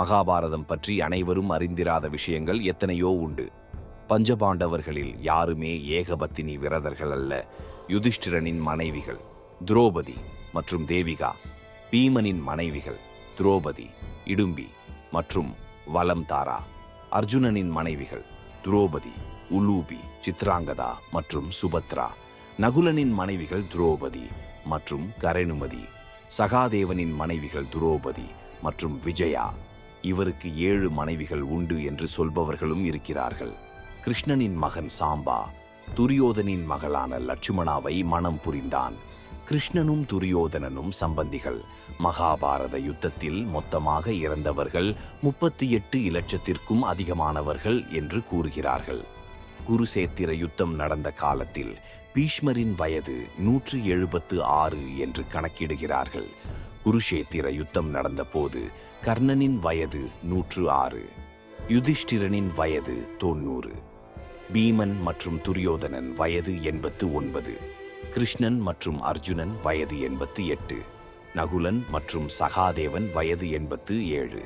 மகாபாரதம் பற்றி அனைவரும் அறிந்திராத விஷயங்கள் எத்தனையோ உண்டு. பஞ்சபாண்டவர்களில் யாருமே ஏகபத்தினி விரதர்கள் அல்ல. யுதிஷ்டிரனின் மனைவிகள் துரோபதி மற்றும் தேவிகா. பீமனின் மனைவிகள் துரோபதி இடும்பி மற்றும் வலம்தாரா. அர்ஜுனனின் மனைவிகள் துரோபதி உலூபி சித்ராங்கதா மற்றும் சுபத்ரா. நகுலனின் மனைவிகள் துரோபதி மற்றும் கரணுமதி சகாதேவனின் மனைவிகள் துரோபதி மற்றும் விஜயா. இவருக்கு ஏழு மனைவிகள் உண்டு என்று சொல்பவர்களும் இருக்கிறார்கள். கிருஷ்ணனின் மகன் சாம்பா துரியோதனின் மகளான லட்சுமணாவை மனம் புரிந்தான். கிருஷ்ணனும் துரியோதனனும் சம்பந்திகள். மகாபாரத யுத்தத்தில் மொத்தமாக இறந்தவர்கள் முப்பத்தி எட்டு இலட்சத்திற்கும் அதிகமானவர்கள் என்று கூறுகிறார்கள். குருசேத்திர யுத்தம் நடந்த காலத்தில் பீஷ்மரின் வயது நூற்று எழுபத்து ஆறு என்று கணக்கிடுகிறார்கள். குருஷேத்திர யுத்தம் நடந்தபோது கர்ணனின் வயது நூற்று ஆறு யுதிஷ்டிரனின் வயது தொன்னூறு பீமன் மற்றும் துரியோதனன் வயது எண்பத்து ஒன்பது கிருஷ்ணன் மற்றும் அர்ஜுனன் வயது எண்பத்து எட்டு நகுலன் மற்றும் சகாதேவன் வயது எண்பத்து ஏழு.